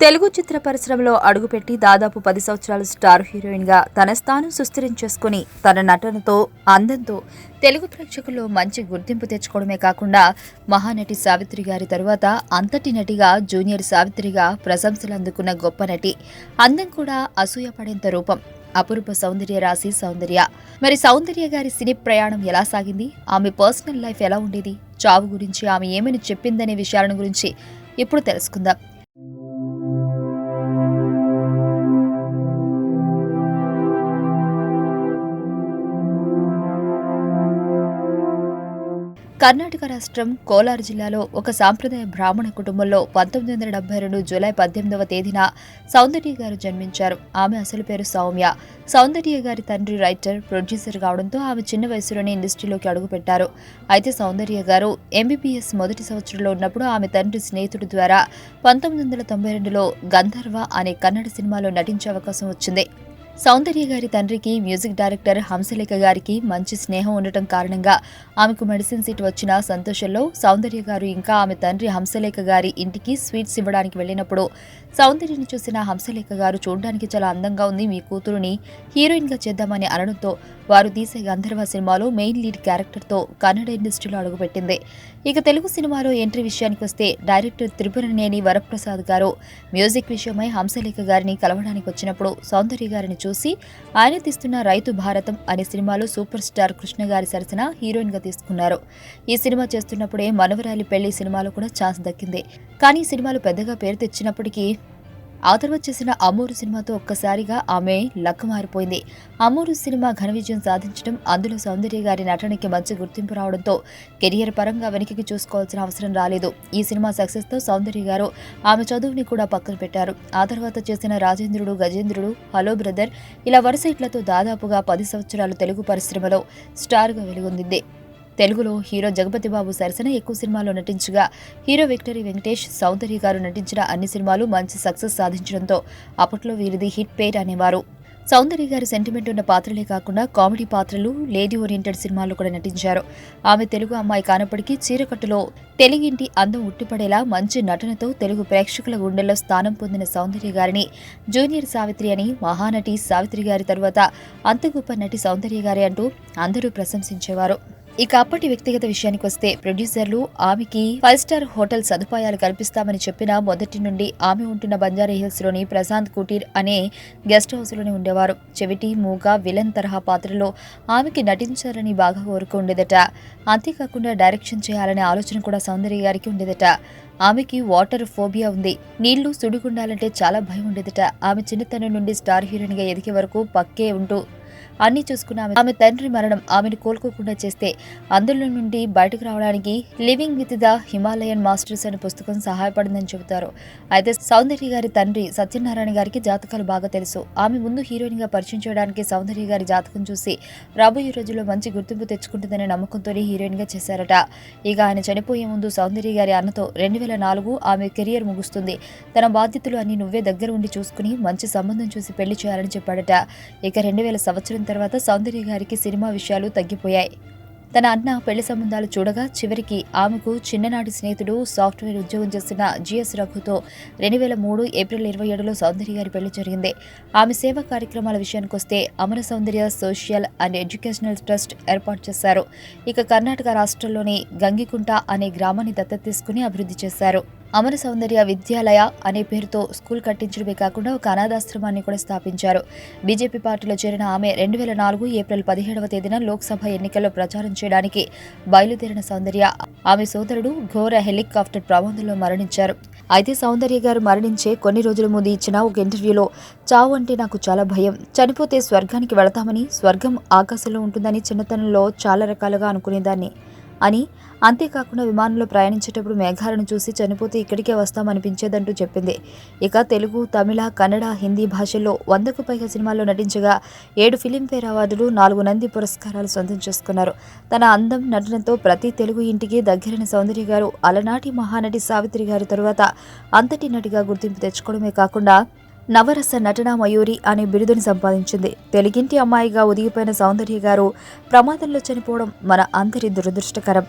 తెలుగు చిత్ర పరిశ్రమలో అడుగుపెట్టి దాదాపు పది సంవత్సరాలు స్టార్ హీరోయిన్గా తన స్థానం సుస్థిరం చేసుకుని తన నటనతో అందంతో తెలుగు ప్రేక్షకుల్లో మంచి గుర్తింపు తెచ్చుకోవడమే కాకుండా మహానటి సావిత్రి గారి తరువాత అంతటి నటిగా జూనియర్ సావిత్రిగా ప్రశంసలు అందుకున్న గొప్ప నటి. అందం కూడా అసూయపడేంత రూపం. అపురూప సౌందర్య రాశి సౌందర్య. మరి సౌందర్య గారి సినీ ప్రయాణం ఎలా సాగింది? ఆమె పర్సనల్ లైఫ్ ఎలా ఉండేది? చావు గురించి ఆమె ఏమని చెప్పిందనే విషయాలను గురించి ఇప్పుడు తెలుసుకుందాం. కర్ణాటక రాష్ట్రం కోలార్ జిల్లాలో ఒక సాంప్రదాయ బ్రాహ్మణ కుటుంబంలో పంతొమ్మిది వందల డెబ్బై రెండు జూలై పద్దెనిమిదవ తేదీన సౌందర్య గారు జన్మించారు. ఆమె అసలు పేరు సౌమ్య. సౌందర్య గారి తండ్రి రైటర్ ప్రొడ్యూసర్ కావడంతో ఆమె చిన్న వయసులోనే ఇండస్ట్రీలోకి అడుగుపెట్టారు. అయితే సౌందర్య గారు ఎంబీబీఎస్ మొదటి సంవత్సరంలో ఉన్నప్పుడు ఆమె తండ్రి స్నేహితుడి ద్వారా పంతొమ్మిది వందల తొంభై రెండులో గంధర్వ అనే కన్నడ సినిమాలో నటించే అవకాశం వచ్చింది. సౌందర్య గారి తండ్రికి మ్యూజిక్ డైరెక్టర్ హంసలేఖ గారికి మంచి స్నేహం ఉండటం కారణంగా ఆమెకు మెడిసిన్ సీట్ వచ్చిన సంతోషంలో సౌందర్య గారు ఇంకా ఆమె తండ్రి హంసలేఖ గారి ఇంటికి స్వీట్స్ ఇవ్వడానికి వెళ్ళినప్పుడు సౌందర్యని చూసిన హంసలేఖ గారు చూడడానికి చాలా అందంగా ఉంది మీ కూతురుని హీరోయిన్గా చేద్దామని అనడంతో వారు తీసే గంధర్వ సినిమాలో మెయిన్ లీడ్ క్యారెక్టర్తో కన్నడ ఇండస్ట్రీలో అడుగుపెట్టింది. ఇక తెలుగు సినిమాలో ఎంట్రీ విషయానికి వస్తే డైరెక్టర్ త్రిపురనేని వరప్రసాద్ గారు మ్యూజిక్ విషయమై హంసలేఖ గారిని కలవడానికి వచ్చినప్పుడు సౌందర్య గారిని చూసి ఆయన తీస్తున్న రైతు భారతం అనే సినిమాలో సూపర్ స్టార్ కృష్ణ గారి సరసన హీరోయిన్గా తీసుకున్నారు. ఈ సినిమా చేస్తున్నప్పుడే మనవరాలి పెళ్ళి సినిమాలో కూడా ఛాన్స్ దక్కింది. కానీ ఈ సినిమాలు పెద్దగా పేరు తెచ్చినప్పటికీ ఆ తర్వాత చేసిన అమూరు సినిమాతో ఒక్కసారిగా ఆమె లక్క మారిపోయింది. అమూరు సినిమా ఘన విజయం సాధించడం అందులో సౌందర్య గారి నటనకి మంచి గుర్తింపు రావడంతో కెరియర్ పరంగా వెనక్కి చూసుకోవాల్సిన అవసరం రాలేదు. ఈ సినిమా సక్సెస్తో సౌందర్య గారు ఆమె చదువుని కూడా పక్కన పెట్టారు. ఆ తర్వాత చేసిన రాజేంద్రుడు గజేంద్రుడు హలో బ్రదర్ ఇలా వరుస ఇట్లతో దాదాపుగా పది సంవత్సరాలు తెలుగు పరిశ్రమలో స్టార్గా వెలుగొందింది. తెలుగులో హీరో జగపతి బాబు సరసన ఎక్కువ సినిమాల్లో నటించగా హీరో విక్టరీ వెంకటేష్ సౌందర్య గారు నటించిన అన్ని సినిమాలు మంచి సక్సెస్ సాధించడంతో అప్పట్లో వీరిది హిట్ పేర్ అనేవారు. సౌందర్య గారి సెంటిమెంట్ ఉన్న పాత్రలే కాకుండా కామెడీ పాత్రలు లేడీ ఓరియంటెడ్ సినిమాల్లో కూడా నటించారు. ఆమె తెలుగు అమ్మాయి కానప్పటికీ చీరకట్టులో తెలుగింటి అందం ఉట్టిపడేలా మంచి నటనతో తెలుగు ప్రేక్షకుల గుండెల్లో స్థానం పొందిన సౌందర్య గారిని జూనియర్ సావిత్రి అని మహానటి సావిత్రి గారి తరువాత అంత గొప్ప నటి సౌందర్య గారి అంటూ అందరూ ప్రశంసించేవారు. ఇక అప్పటి వ్యక్తిగత విషయానికి వస్తే ప్రొడ్యూసర్లు ఆమెకి ఫైవ్ స్టార్ హోటల్ సదుపాయాలు కల్పిస్తామని చెప్పిన మొదటి నుండి ఆమె ఉంటున్న బంజారా హిల్స్లోని ప్రశాంత్ కుటీర్ అనే గెస్ట్ హౌస్లోనే ఉండేవారు. చెవిటి మూగ విలన్ తరహా పాత్రలో ఆమెకి నటించాలని బాగా కోరుకు ఉండేదట. అంతేకాకుండా డైరెక్షన్ చేయాలనే ఆలోచన కూడా సౌందర్య గారికి ఉండేదట. ఆమెకి వాటర్ ఫోబియా ఉంది. నీళ్ళు సుడిగుండాలంటే చాలా భయం ఉండేదట. ఆమె చిన్నతనం నుండి స్టార్ హీరోయిన్గా ఎదిగే వరకు పక్కే ఉంటూ అన్ని చూసుకున్న ఆమె ఆమె తండ్రి మరణం ఆమెను కోలుకోకుండా చేస్తే అందులో నుండి బయటకు రావడానికి living with the Himalayan masters అనే పుస్తకం సహాయపడిందని చెబుతారు. అయితే సౌందర్య గారి తండ్రి సత్యనారాయణ గారికి జాతకాలు బాగా తెలుసు. ఆమె ముందు హీరోయిన్గా పరిచయం చేయడానికి సౌందర్య గారి జాతకం చూసి రాబోయే రోజుల్లో మంచి గుర్తింపు తెచ్చుకుంటుందనే నమ్మకంతోనే హీరోయిన్గా చేశారట. ఇక ఆయన చనిపోయే ముందు సౌందర్య గారి అన్నతో రెండు వేల నాలుగు ఆమె కెరియర్ ముగుస్తుంది. తన బాధ్యతలు అన్ని నువ్వే దగ్గర ఉండి చూసుకుని మంచి సంబంధం చూసి పెళ్ళి చేయాలని చెప్పాడట. ఇక రెండు వేల సంవత్సరం తర్వాత సౌందర్య గారికి సినిమా విషయాలు తగ్గిపోయాయి. తన అన్న పెళ్ళి సంబంధాలు చూడగా చివరికి ఆమెకు చిన్ననాటి స్నేహితుడు సాఫ్ట్వేర్ ఉద్యోగం చేస్తున్న జిఎస్ రఘుతో రెండు వేల మూడు ఏప్రిల్ ఇరవై ఏడులో సౌందర్య గారి పెళ్ళి జరిగింది. ఆమె సేవా కార్యక్రమాల విషయానికి వస్తే Amara Soundarya social and educational trust ఏర్పాటు చేశారు. ఇక కర్ణాటక రాష్ట్రంలోని గంగికుంట అనే గ్రామాన్ని దత్తత తీసుకుని అభివృద్ధి చేశారు. అమర సౌందర్య విద్యాలయ అనే పేరుతో స్కూల్ కట్టించడమే కాకుండా ఒక అనాథాశ్రమాన్ని కూడా స్థాపించారు. బీజేపీ పార్టీలో చేరిన ఆమె రెండు వేల నాలుగు ఏప్రిల్ పదిహేడవ తేదీన లోక్సభ ఎన్నికల్లో ప్రచారం చేయడానికి బయలుదేరిన సౌందర్య. ఆమె సోదరుడు ఘోర హెలికాప్టర్ ప్రమాదంలో మరణించారు. అయితే సౌందర్య గారు మరణించే కొన్ని రోజుల ముందు ఇచ్చిన ఒక ఇంటర్వ్యూలో చావు అంటే నాకు చాలా భయం. చనిపోతే స్వర్గానికి వెళతామని స్వర్గం ఆకాశంలో ఉంటుందని చిన్నతనంలో చాలా రకాలుగా అనుకునేదాన్ని. అని అంతేకాకుండా విమానంలో ప్రయాణించేటప్పుడు మేఘాలను చూసి చనిపోతే ఇక్కడికే వస్తామనిపించేదంటూ చెప్పింది. ఇక తెలుగు తమిళ కన్నడ హిందీ భాషల్లో వందకు పైగా సినిమాల్లో నటించగా ఏడు ఫిలింఫేర్ అవార్డులు నాలుగు నంది పురస్కారాలు సొంతం చేసుకున్నారు. తన అందం నటనతో ప్రతి తెలుగు ఇంటికి దగ్గరైన సౌందర్య గారు అలనాటి మహానటి సావిత్రి గారి తరువాత అంతటి నటిగా గుర్తింపు తెచ్చుకోవడమే కాకుండా నవరస నటన మయూరి అనే బిరుదుని సంపాదించింది. తెలుగింటి అమ్మాయిగా ఒదిగిపోయిన సౌందర్య గారు ప్రమాదంలో చనిపోవడం మన అందరి దురదృష్టకరం.